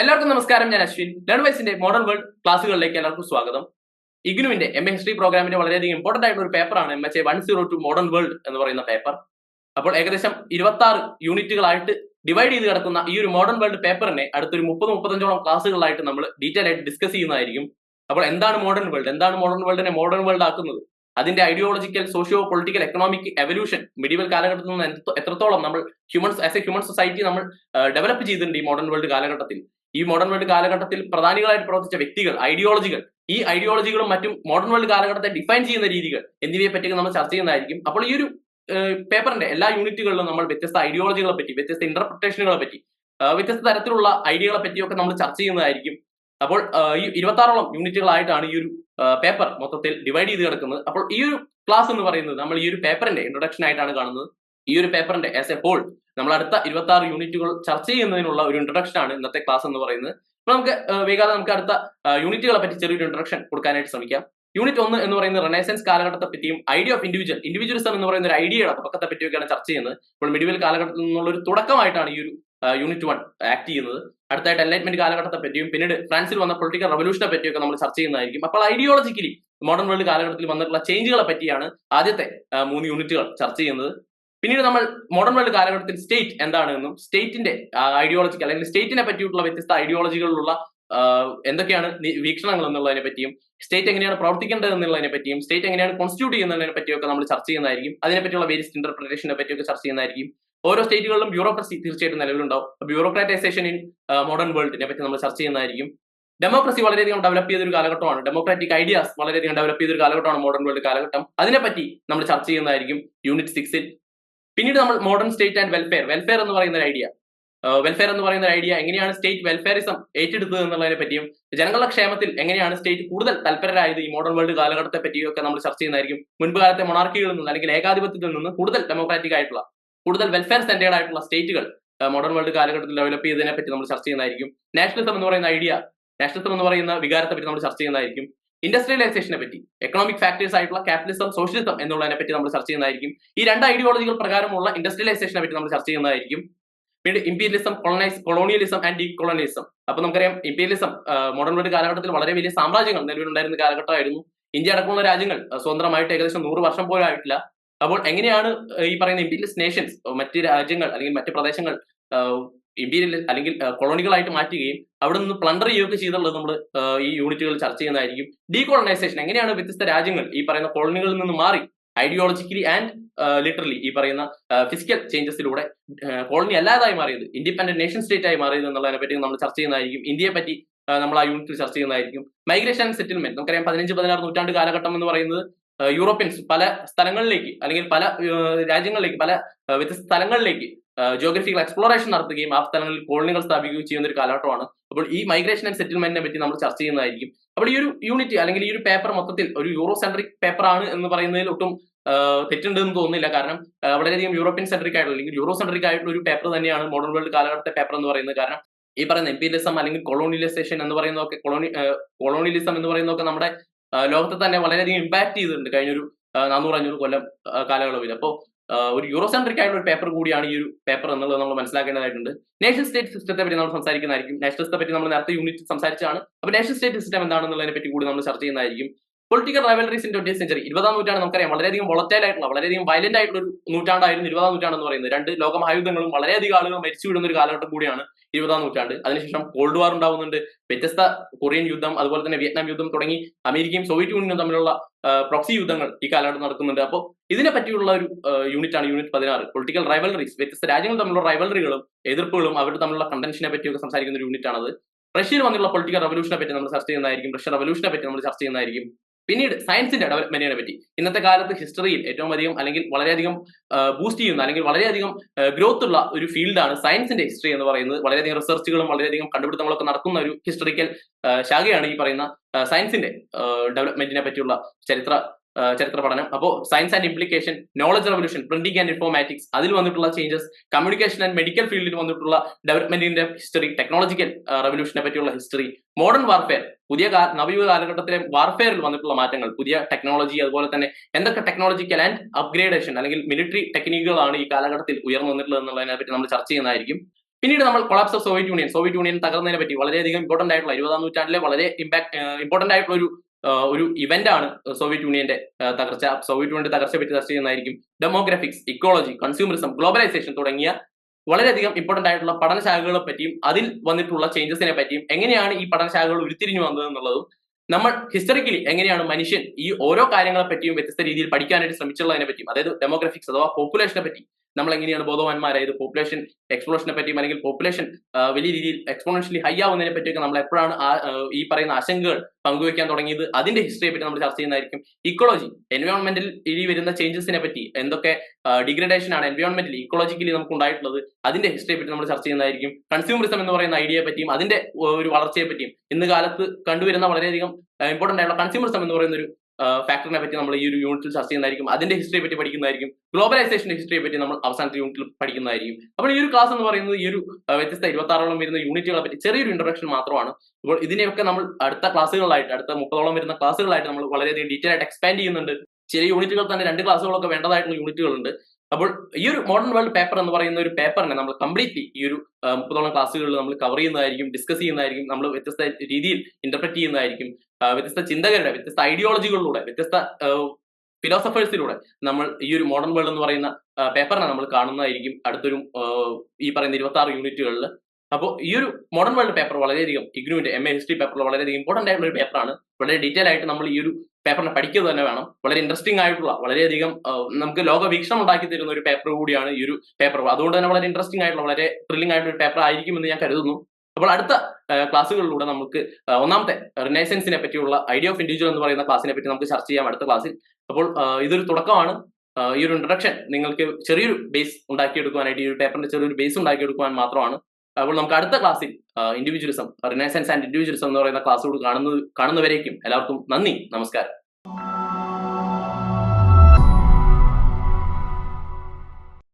എല്ലാവർക്കും നമസ്കാരം ഞാൻ അശ്വിൻ. ലേൺ വൈസിന്റെ മോഡേൺ വേൾഡ് ക്ലാസ്സുകളിലേക്ക് എല്ലാവർക്കും സ്വാഗതം. ഇഗ്നുവിന്റെ എം എ ഹിസ്റ്ററി പ്രോഗ്രാമിന്റെ വളരെയധികം ഇമ്പോർട്ടന്റ് ആയിട്ടുള്ള ഒരു പേപ്പറാണ് M H A one zero two modern world എന്ന് പറയുന്ന പേപ്പർ അപ്പോൾ ഏകദേശം ഇരുപത്തി ആറ് യൂണിറ്റുകളായിട്ട് ഡിവൈഡ് ചെയ്ത് കിടക്കുന്ന ഈ ഒരു മോഡേൺ വേൾഡ് പേപ്പറിനെ അടുത്തൊരു മുപ്പത് മുപ്പത്തഞ്ചോളം ക്ലാസ്സുകളായിട്ട് നമ്മൾ ഡീറ്റെയിൽ ആയിട്ട് ഡിസ്കസ് ചെയ്യുന്നതായിരിക്കും. അപ്പോൾ എന്താണ് മോഡേൺ വേൾഡ് എന്താണ് മോഡേൺ വേൾഡിനെ മോഡേൺ വേൾഡ് ആക്കുന്നത്? അതിന്റെ ideological socio political economic evolution medieval കാലഘട്ടത്തിൽ നിന്ന് എത്രത്തോളം നമ്മൾ humans as a human society നമ്മൾ ഡെവലപ്പ് ചെയ്തിട്ടുണ്ട് ഈ മോഡേൺ വേൾഡ് കാലഘട്ടത്തിൽ. ഈ മോഡേൺ വേൾഡ് കാലഘട്ടത്തിൽ പ്രധാനികളായിട്ട് പ്രവർത്തിച്ച വ്യക്തികൾ ഐഡിയോളജികൾ ഈ ഐഡിയോളജികളും മറ്റും മോഡേൺ വേൾഡ് കാലഘട്ടത്തെ ഡിഫൈൻ ചെയ്യുന്ന രീതികൾ എന്നിവയെ പറ്റി നമ്മൾ ചർച്ച ചെയ്യുന്നതായിരിക്കും. അപ്പോൾ ഈ ഒരു പേപ്പറിന്റെ എല്ലാ യൂണിറ്റുകളിലും നമ്മൾ വ്യത്യസ്ത ഐഡിയോളജികളെ പറ്റി വ്യത്യസ്ത ഇന്റർപ്രിട്ടേഷനുകളെ പറ്റി വ്യത്യസ്ത തരത്തിലുള്ള ഐഡിയകളെ പറ്റിയൊക്കെ നമ്മൾ ചർച്ച ചെയ്യുന്നതായിരിക്കും. അപ്പോൾ ഈ ഇരുപത്തി ആറോളം യൂണിറ്റുകളായിട്ടാണ് ഈ ഒരു പേപ്പർ മൊത്തത്തിൽ ഡിവൈഡ് ചെയ്ത് കിടക്കുന്നത്. അപ്പോൾ ഈ ഒരു ക്ലാസ് എന്ന് പറയുന്നത് നമ്മൾ ഈ ഒരു പേപ്പറിന്റെ ഇൻട്രൊഡക്ഷൻ ആയിട്ടാണ് കാണുന്നത്. ഈ ഒരു പേപ്പറിന്റെ ആസ് എ ഹോൾ നമ്മൾ അടുത്ത ഇരുപത്തി ആറ് യൂണിറ്റുകൾ ചർച്ച ചെയ്യുന്നതിനുള്ള ഒരു ഇൻട്രൊഡക്ഷൻ ആണ് ഇന്നത്തെ ക്ലാസ് എന്ന് പറയുന്നത്. അപ്പൊ നമുക്ക് വേഗാതെ നമുക്ക് അടുത്ത യൂണിറ്റുകളെ പറ്റി ചെറിയൊരു ഇൻട്രൊഡക്ഷൻ കൊടുക്കാനായിട്ട് ശ്രമിക്കാം. യൂണിറ്റ് ഒന്ന് എന്ന് പറയുന്ന റെനൈസൻസ് കാലഘട്ടത്തെ പറ്റിയും ഐഡിയ ഓഫ് ഇൻഡിവിജ്വൽ ഇൻഡിവിജ്വലിസം എന്ന് പറയുന്ന ഒരു ഐഡിയയുടെ തുടക്കത്തെ പറ്റിയൊക്കെയാണ് ചർച്ച ചെയ്യുന്നത്. ഇപ്പോൾ മിഡിവൽ കാലഘട്ടത്തിൽ നിന്നുള്ള ഒരു തുടക്കമായിട്ടാണ് ഈ ഒരു യൂണിറ്റ് വൺ ആക്ട് ചെയ്യുന്നത്. അടുത്തായിട്ട് എൻലൈറ്റ്മെന്റ് കാലഘട്ടത്തെ പറ്റിയും പിന്നീട് ഫ്രാൻസിൽ വന്ന പൊളിറ്റിക്കൽ റവല്യൂഷനെ പറ്റിയൊക്കെ നമ്മൾ ചർച്ച ചെയ്യുന്നതായിരിക്കും. അപ്പോൾ ഐഡിയോളജിക്കലി മോഡേൺ വേൾഡ് കാലഘട്ടത്തിൽ വന്നിട്ടുള്ള ചേഞ്ചുകളെ പറ്റിയാണ് ആദ്യത്തെ മൂന്ന് യൂണിറ്റുകൾ ചർച്ച ചെയ്യുന്നത്. പിന്നീട് നമ്മൾ മോഡേൺ വേൾഡ് കാലഘട്ടത്തിൽ സ്റ്റേറ്റ് എന്താണ് എന്നും സ്റ്റേറ്റിന്റെ ഐഡിയോളജിക്ക് അല്ലെങ്കിൽ സ്റ്റേറ്റിനെ പറ്റിയിട്ടുള്ള വ്യത്യസ്ത ഐഡിയോളജികളിലുള്ള എന്തൊക്കെയാണ് വീക്ഷണങ്ങൾ എന്നുള്ളതിനെ പറ്റിയും സ്റ്റേറ്റ് എങ്ങനെയാണ് പ്രവർത്തിക്കേണ്ടത് എന്നുള്ളതിനെ പറ്റിയും സ്റ്റേറ്റ് എങ്ങനെയാണ് കോൺസ്റ്റിറ്റ്യൂട്ട് ചെയ്യുന്നതിനെ പറ്റിയൊക്കെ നമ്മൾ ചർച്ച ചെയ്യുന്നതായിരിക്കും. അതിനെ പറ്റിയുള്ള വേരിയസ് ഇന്റർപ്രിട്ടേഷനെ പറ്റിയൊക്കെ ചർച്ച ചെയ്യുന്നതായിരിക്കും. ഓരോ സ്റ്റേറ്റുകളിലും ബ്യൂറോക്രസി തീർച്ചയായിട്ടും നിലവിലുണ്ടാവും. ബ്യൂറോക്രാറ്റൈസേഷൻ ഇൻ മോഡേൺ വേൾഡിനെ പറ്റി നമ്മൾ ചർച്ച ചെയ്യുന്നതായിരിക്കും. ഡെമോക്രസി വളരെയധികം ഡെവലപ്പ് ചെയ്തൊരു കാലഘട്ടമാണ്. ഡെമോക്രാറ്റിക് ഐഡിയാസ് വളരെയധികം ഡെവലപ്പ് ചെയ്തൊരു കാലഘട്ടമാണ് മോഡേൺ വേൾഡ് കാലഘട്ടം. അതിനെപ്പറ്റി നമ്മൾ ചർച്ച ചെയ്യുന്നതായിരിക്കും യൂണിറ്റ് സിക്സിൽ പിന്നീട് നമ്മൾ modern state and welfare welfare എന്ന് പറയുന്ന ഒരു ഐഡിയ വെൽഫെയർ എന്ന് പറയുന്ന ഒരു ഐഡിയ എങ്ങനെയാണ് സ്റ്റേറ്റ് വെൽഫെയറിസം ഏറ്റെടുത്തത് എന്നുള്ളതിനെ പറ്റിയും ജനങ്ങളുടെ ക്ഷേമത്തിൽ എങ്ങനെയാണ് സ്റ്റേറ്റ് കൂടുതൽ തൽപരരായത് ഈ മോഡേൺ വേൾഡ് കാലഘട്ടത്തെ പറ്റിയൊക്കെ നമ്മൾ ചർച്ച ചെയ്യുന്നതായിരിക്കും. മുൻപ് കാലത്തെ മൊണാർക്കികളിൽ നിന്ന് അല്ലെങ്കിൽ ഏകാധിപത്യത്തിൽ നിന്ന് കൂടുതൽ ഡെമോക്രാറ്റിക് ആയിട്ടുള്ള കൂടുതൽ വെൽഫെയർ സെന്റേഡ് ആയിട്ടുള്ള സ്റ്റേറ്റുകൾ മോഡേൺ വേൾഡ് കാലഘട്ടത്തിൽ ഡെവലപ്പ് ചെയ്തതിനെ പറ്റി നമ്മൾ ചർച്ച ചെയ്യുന്നതായിരിക്കും. നാഷണലിസം എന്ന് പറയുന്ന ഐഡിയ നാഷണലിസം എന്ന് പറയുന്ന വികാരത്തെ പറ്റി നമ്മൾ ചർച്ച ചെയ്യുന്നതായിരിക്കും. ഇൻഡസ്ട്രിയലൈസേഷനെ പറ്റി എക്കണോമിക് ഫാക്ടേഴ്സ് ആയിട്ടുള്ള ക്യാപിറ്റലിസം സോഷ്യലിസം എന്നുള്ളതിനെ പറ്റി നമ്മൾ ചർച്ച ചെയ്യുന്നതായിരിക്കും. ഈ രണ്ട് ഐഡിയോളജികൾ പ്രകാരമുള്ള ഇൻഡസ്ട്രിയലൈസേഷനെ പറ്റി നമ്മൾ ചർച്ച ചെയ്യുന്നതായിരിക്കും. പിന്നീട് imperialism colonise colonialism and decolonialism അപ്പൊ നമുക്കറിയാം ഇമ്പീരിയലിസം മോഡേൺ വേൾഡ് കാലഘട്ടത്തിൽ വളരെ വലിയ സാമ്രാജ്യങ്ങൾ നിലവിലുണ്ടായിരുന്ന കാലഘട്ടമായിരുന്നു. ഇന്ത്യ അടക്കമുള്ള രാജ്യങ്ങൾ സ്വന്തമായിട്ട് ഏകദേശം നൂറ് വർഷം പോലും ആയിട്ടില്ല. അപ്പോൾ എങ്ങനെയാണ് ഈ പറയുന്ന ഇമ്പീരിയലിസ്റ്റ് നേഷൻസ് മറ്റ് രാജ്യങ്ങൾ അല്ലെങ്കിൽ മറ്റ് പ്രദേശങ്ങൾ ഇമ്പീരിയൽ അല്ലെങ്കിൽ കൊളോണികളായിട്ട് മാറ്റുകയും അവിടെ നിന്ന് പ്ലണ്ടർ ചെയ്യുകയൊക്കെ ചെയ്തുള്ളത് നമ്മൾ ഈ യൂണിറ്റുകൾ ചർച്ച ചെയ്യുന്നതായിരിക്കും. ഡീകോളനൈസേഷൻ എങ്ങനെയാണ് വ്യത്യസ്ത രാജ്യങ്ങൾ ഈ പറയുന്ന കോളനികളിൽ നിന്ന് മാറി ഐഡിയോളജിക്കലി ആൻഡ് ലിറ്ററലി ഈ പറയുന്ന ഫിസിക്കൽ ചേഞ്ചസിലൂടെ കോളനി അല്ലാതായി മാറിയത് ഇൻഡിപെൻഡന്റ് നേഷൻ സ്റ്റേറ്റ് ആയി മാറിയത് എന്നുള്ളതിനെ പറ്റി നമ്മൾ ചർച്ച ചെയ്യുന്നതായിരിക്കും. ഇന്ത്യയെ പറ്റി നമ്മൾ ആ യൂണിറ്റിൽ ചർച്ച ചെയ്യുന്നതായിരിക്കും. മൈഗ്രേഷൻ സെറ്റിൽമെന്റ് നമുക്കറിയാം പതിനഞ്ച് പതിനാറ് നൂറ്റാണ്ട് കാലഘട്ടം എന്ന് പറയുന്നത് യൂറോപ്യൻസ് പല സ്ഥലങ്ങളിലേക്ക് അല്ലെങ്കിൽ പല രാജ്യങ്ങളിലേക്ക് പല വ്യത്യസ്ത സ്ഥലങ്ങളിലേക്ക് ജിയോഗ്രഫിക്കൽ എക്സ്പ്ലോറേഷൻ നടത്തുകയും ആ സ്ഥലങ്ങളിൽ കോളനികൾ സ്ഥാപിക്കുകയും ചെയ്യുന്ന ഒരു കാലഘട്ടമാണ്. അപ്പോൾ ഈ മൈഗ്രേഷൻ ആൻഡ് സെറ്റിൽമെന്റിനെ പറ്റി നമ്മൾ ചർച്ച ചെയ്യുന്നതായിരിക്കും. അപ്പോൾ ഈ ഒരു യൂണിറ്റ് അല്ലെങ്കിൽ ഈ ഒരു പേപ്പർ മൊത്തത്തിൽ ഒരു യൂറോ സെൻട്രിക് പേപ്പർ ആണ് എന്ന് പറയുന്നതിൽ ഒട്ടും തെറ്റുണ്ടെന്ന് തോന്നുന്നില്ല. കാരണം വളരെയധികം യൂറോപ്യൻ സെൻട്രിക് ആയിട്ടുള്ള അല്ലെങ്കിൽ യൂറോ സെൻട്രിക് ആയിട്ടുള്ള ഒരു പേപ്പർ തന്നെയാണ് മോഡേൺ വേൾഡ് കാലഘട്ടത്തെ പേപ്പർ എന്ന് പറയുന്നത്. കാരണം ഈ പറയുന്ന എംപീരിയലിസം അല്ലെങ്കിൽ കൊളോണിയലൈസേഷൻ എന്ന് പറയുന്നതൊക്കെ കൊളോണി കൊളോണിയലിസം എന്ന് പറയുന്നതൊക്കെ നമ്മുടെ ലോകത്തെ തന്നെ വളരെയധികം ഇമ്പാക്ട് ചെയ്തിട്ടുണ്ട്. കഴിഞ്ഞൊരു നാനൂറ് അഞ്ഞൂറ് കൊല്ലം കാലയളവിൽ. അപ്പോൾ ഒരു യൂറോ സെൻട്രിക് ആയിട്ടുള്ള ഒരു പേപ്പർ കൂടിയാണ് ഈ ഒരു പേപ്പർ എന്നുള്ളത് നമ്മൾ മനസ്സിലാക്കേണ്ടതായിട്ടുണ്ട്. നേഷൻ സ്റ്റേറ്റ് സിസ്റ്റത്തെ പറ്റി നമ്മൾ സംസാരിക്കുന്നതായിരിക്കും. നാഷണലിസത്തെ പറ്റി നമ്മൾ നേരത്തെ യൂണിറ്റ് സംസാരിച്ചാണ് അപ്പോൾ നേഷൻ സ്റ്റേറ്റ് സിസ്റ്റം എന്താണെന്നുള്ളതിനെ പറ്റി കൂടി നമ്മൾ ചർച്ച ചെയ്യുന്നതായിരിക്കും. Political rivalries in twenty century ഇരുപതാം നൂറ്റാണ്ട് നമുക്കറിയാം. വളരെയധികം വളറ്റൈൽ ആയിട്ടുള്ള വളരെയധികം വയലന്റ് ആയിട്ടുള്ള ഒരു നൂറ്റാണ്ടായിരുന്നു ഇരുപതാം നൂറ്റാണ്ട് എന്ന് പറയുന്നത്. രണ്ട് ലോകമഹായുദ്ധങ്ങളും വളരെയധികം ആളുകൾ മരിച്ചു വിടുന്ന ഒരു കാലഘട്ടം കൂടിയാണ് ഇരുപതാം നൂറ്റാണ്ട്. അതിനുശേഷം കോൾഡ് വാർ ഉണ്ടാവുന്നുണ്ട്. വ്യത്യസ്ത കൊറിയൻ യുദ്ധം അതുപോലെ തന്നെ വിയറ്റ്നാം യുദ്ധം തുടങ്ങി അമേരിക്കയും സോവിയറ്റ് യൂണിയനും തമ്മിലുള്ള പ്രോക്സി യുദ്ധങ്ങൾ ഈ കാലഘട്ടം നടക്കുന്നുണ്ട്. അപ്പോൾ ഇതിനെ പറ്റിയുള്ള ഒരു യൂണിറ്റ് ആണ് യൂണിറ്റ് പതിനാറ്. പൊളിറ്റിക്കൽ റൈവലറീസ് വ്യത്യസ്ത രാജ്യങ്ങൾ തമ്മിലുള്ള റൈവലറികളും എതിർപ്പുകളും അവരുടെ തമ്മിലുള്ള കണ്ടൻഷനെ പറ്റിയൊക്കെ സംസാരിക്കുന്ന ഒരു യൂണിറ്റ് ആണത്. റഷ്യയിൽ വന്നുള്ള പൊളിറ്റിക്കൽ റവല്യൂഷനെ പറ്റി നമ്മൾ ചർച്ച ചെയ്യുന്നതായിരിക്കും. റഷ്യ റവല്യൂഷനെ പറ്റി നമ്മൾ ചർച്ച ചെയ്യുന്നതായിരിക്കും. പിന്നീട് സയൻസിന്റെ ഡെവലപ്മെന്റിനെ പറ്റി. ഇന്നത്തെ കാലത്ത് ഹിസ്റ്ററിയിൽ ഏറ്റവും അധികം അല്ലെങ്കിൽ വളരെയധികം ബൂസ്റ്റ് ചെയ്യുന്ന അല്ലെങ്കിൽ വളരെയധികം ഗ്രോത്ത് ഉള്ള ഒരു ഫീൽഡാണ് സയൻസിന്റെ ഹിസ്റ്ററി എന്ന് പറയുന്നത്. വളരെയധികം റിസർച്ചുകളും വളരെയധികം കണ്ടുപിടുത്തങ്ങളൊക്കെ നടക്കുന്ന ഒരു ഹിസ്റ്ററിക്കൽ ശാഖയാണ് ഈ പറയുന്ന സയൻസിന്റെ ഡെവലപ്മെന്റിനെ പറ്റിയുള്ള ചരിത്ര ചരിത്ര പഠനം. അപ്പോൾ science and implication knowledge revolution printing and informatics അതിൽ വന്നിട്ടുള്ള ചേഞ്ചസ് കമ്മ്യൂണിക്കേഷൻ ആൻഡ് മെഡിക്കൽ ഫീൽഡിൽ വന്നിട്ടുള്ള ഡെവലപ്മെന്റിന്റെ ഹിസ്റ്ററി ടെക്നോളജിക്കൽ റെവല്യൂഷനെ പറ്റിയുള്ള ഹിസ്റ്ററി മോഡേൺ വാർഫെയർ പുതിയ നവയുഗ കാലഘട്ടത്തിലെ വാർഫെയറിൽ വന്നിട്ടുള്ള മാറ്റങ്ങൾ പുതിയ ടെക്നോളജി അതുപോലെ തന്നെ എന്തൊക്കെ ടെക്നോളജിക്കൽ ആൻഡ് അപ്ഗ്രേഡേഷൻ അല്ലെങ്കിൽ മിലിറ്ററി ടെക്നിക്കുകളാണ് ഈ കാലഘട്ടത്തിൽ ഉയർന്നു വന്നിട്ടുള്ളത് എന്നുള്ളതിനെ പറ്റി നമ്മൾ ചർച്ച ചെയ്യുന്നതായിരിക്കും. പിന്നീട് നമ്മൾ collapse of Soviet Union Soviet Union തകർന്നതിനെ പറ്റി വളരെയധികം ഇമ്പോർട്ടന്റ് ആയിട്ടുള്ള ഇരുപതാം നൂറ്റാണ്ടിലെ വളരെ ഇമ്പാക്ട് ഇമ്പോർട്ടന്റ് ആയിട്ടുള്ള ഒരു ഒരു ഇവന്റ് ആണ് സോവിയറ്റ് യൂണിയന്റെ തകർച്ച. സോവിയറ്റ് യൂണിയന്റെ തകർച്ചയെ പറ്റി ചർച്ച ചെയ്യുന്നതായിരിക്കും. ഡെമോഗ്രാഫിക്സ് ഇക്കോളജി കൺസ്യൂമറിസം ഗ്ലോബലൈസേഷൻ തുടങ്ങിയ വളരെയധികം ഇമ്പോർട്ടന്റ് ആയിട്ടുള്ള പഠനശാഖകളെ പറ്റിയും അതിൽ വന്നിട്ടുള്ള ചേഞ്ചസിനെ പറ്റിയും എങ്ങനെയാണ് ഈ പഠനശാഖകൾ ഉരുത്തിരിഞ്ഞു വന്നത് എന്നുള്ളതും നമ്മൾ ഹിസ്റ്ററിക്കലി എങ്ങനെയാണ് മനുഷ്യൻ ഈ ഓരോ കാര്യങ്ങളെ പറ്റിയും വ്യത്യസ്ത രീതിയിൽ പഠിക്കാനായിട്ട് ശ്രമിച്ചുള്ളതിനെ പറ്റിയും അതായത് ഡെമോഗ്രഫിക്സ് അഥവാ പോപ്പുലേഷനെ പറ്റി നമ്മൾ എങ്ങനെയാണ് ബോധവാന്മാരായത് പോപ്പുലേഷൻ എക്സ്പ്ലോഷനെ പറ്റിയും അല്ലെങ്കിൽ പോപ്പുലേഷൻ വലിയ രീതിയിൽ എക്സ്പോണൻഷ്യലി ഹൈ ആവുന്നതിനെ പറ്റിയൊക്കെ നമ്മൾ എപ്പോഴാണ് ഈ പറയുന്ന ആശങ്കകൾ പങ്കുവെക്കാൻ തുടങ്ങിയത് അതിന്റെ ഹിസ്റ്ററിയെ പറ്റി നമ്മൾ ചർച്ച ചെയ്യുന്നതായിരിക്കും. ഇക്കോളജി എൻവയോൺമെന്റിൽ ഇനി വരുന്ന ചേഞ്ചസിനെ പറ്റി എന്തൊക്കെ ഡിഗ്രഡേഷൻ ആണ് എൻവയോൺമെന്റിൽ ഇക്കോളജിക്കലി നമുക്ക് ഉണ്ടായിട്ടുള്ളത് അതിന്റെ ഹിസ്റ്ററിയെ പറ്റി നമ്മൾ ചർച്ച ചെയ്യുന്നതായിരിക്കും. കൺസ്യൂമറിസം എന്ന് പറയുന്ന ഐഡിയയെ പറ്റിയും അതിന്റെ ഒരു വളർച്ചയെ പറ്റിയും ഇന്ന് കാലത്ത് കണ്ടുവരുന്ന വളരെയധികം ഇമ്പോർട്ടന്റ് ആയിട്ടുള്ള കൺസ്യൂമറിസം എന്ന് പറയുന്ന ഒരു ഫാക്ടറിനെ പറ്റി നമ്മൾ ഈ ഒരു യൂണിറ്റിൽ ചർച്ച ചെയ്യുന്നതായിരിക്കും. അതിന്റെ ഹിസ്റ്ററിയെ പറ്റി പഠിക്കുന്നതായിരിക്കും. ഗ്ലോബലൈസേഷൻ ഹിസ്റ്ററിയെ പറ്റി നമ്മൾ അവസാനത്തെ യൂണിറ്റിൽ പഠിക്കുന്നതായിരിക്കും. അപ്പോൾ ഈ ഒരു ക്ലാസ് എന്ന് പറയുന്നത് ഈ ഒരു വ്യത്യസ്ത ഇരുപത്തി ആറോളം വരുന്ന യൂണിറ്റുകളെ പറ്റി ചെറിയൊരു ഇൻട്രൊഡക്ഷൻ മാത്രമാണ്. അപ്പോൾ ഇതിനെയൊക്കെ നമ്മൾ അടുത്ത ക്ലാസ്സുകളായിട്ട് അടുത്ത മുപ്പതോളം വരുന്ന ക്ലാസ്സുകളായിട്ട് നമ്മൾ വളരെയധികം ഡീറ്റെയിൽ ആയിട്ട് എക്സ്പാൻഡ് ചെയ്യുന്നുണ്ട്. ചെറിയ യൂണിറ്റുകൾ തന്നെ രണ്ട് ക്ലാസ്സുകളൊക്കെ വേണ്ടതായിട്ടുള്ള യൂണിറ്റുകളുണ്ട് അപ്പോൾ ഈ ഒരു മോഡേൺ വേൾഡ് പേപ്പർ എന്ന് പറയുന്ന ഒരു പേപ്പറിനെ നമ്മൾ കംപ്ലീറ്റ്ലി ഈ ഒരു മുപ്പതോളം ക്ലാസ്സുകളിൽ നമ്മൾ കവർ ചെയ്യുന്നതായിരിക്കും ഡിസ്കസ് ചെയ്യുന്നതായിരിക്കും നമ്മൾ വ്യത്യസ്ത രീതിയിൽ ഇന്റർപ്രറ്റ് ചെയ്യുന്നതായിരിക്കും. വ്യത്യസ്ത ചിന്തകരുടെ വ്യത്യസ്ത ഐഡിയോളജികളിലൂടെ വ്യത്യസ്ത ഫിലോസഫേഴ്സിലൂടെ നമ്മൾ ഈ ഒരു മോഡേൺ വേൾഡ് എന്ന് പറയുന്ന പേപ്പറിനെ നമ്മൾ കാണുന്നതായിരിക്കും അടുത്തൊരു ഈ പറയുന്ന ഇരുപത്തി ആറ് യൂണിറ്റുകളിൽ അപ്പോൾ ഈ ഒരു മോഡേൺ വേൾഡ് പേപ്പർ വളരെയധികം ഇഗ്നുവിന്റെ എം എ ഹിസ്റ്ററി പേപ്പർ വളരെയധികം ഇമ്പോർട്ടന്റ് ആയിട്ടുള്ള ഒരു പേപ്പറാണ് വളരെ ഡീറ്റെയിൽ ആയിട്ട് നമ്മൾ ഈ ഒരു പേപ്പറിനെ പഠിക്കുക തന്നെ വേണം. വളരെ ഇൻട്രസ്റ്റിംഗ് ആയിട്ടുള്ള വളരെയധികം നമുക്ക് ലോക വീക്ഷണം ഉണ്ടാക്കി തരുന്ന ഒരു പേപ്പർ കൂടിയാണ് ഈ ഒരു പേപ്പർ അതുകൊണ്ട് തന്നെ വളരെ ഇൻട്രസ്റ്റിംഗ് ആയിട്ടുള്ള വളരെ ത്രില്ലിംഗ് ആയിട്ടുള്ള ഒരു പേപ്പർ ആയിരിക്കുമെന്ന് ഞാൻ കരുതുന്നു. അപ്പോൾ അടുത്ത ക്ലാസ്സുകളിലൂടെ നമുക്ക് ഒന്നാമത്തെ റിനൈസൻസിനെ പറ്റിയുള്ള ഐഡിയ ഓഫ് ഇൻഡിവിജ്വൽ എന്ന് പറയുന്ന ക്ലാസ്സിനെ പറ്റി നമുക്ക് ചർച്ച ചെയ്യാം അടുത്ത ക്ലാസ്സിൽ. അപ്പോൾ ഇതൊരു തുടക്കമാണ്. ഈ ഒരു ഇൻട്രഡക്ഷൻ നിങ്ങൾക്ക് ചെറിയൊരു ബേസ് ഉണ്ടാക്കിയെടുക്കുവാനായിട്ട് ഈ ഒരു പേപ്പറിന്റെ ചെറിയൊരു ബേസ് ഉണ്ടാക്കിയെടുക്കുവാൻ മാത്രമാണ് അപ്പോൾ നമുക്ക് അടുത്ത ക്ലാസ്സിൽ ഇൻഡിവിജ്വലിസം റിനൈസൻസ് ആൻഡ് ഇൻഡിവിജ്വലിസം എന്ന് പറയുന്ന ക്ലാസ്സോട് കാണുന്നത് കാണുന്നവരേക്കും എല്ലാവർക്കും നന്ദി നമസ്കാരം.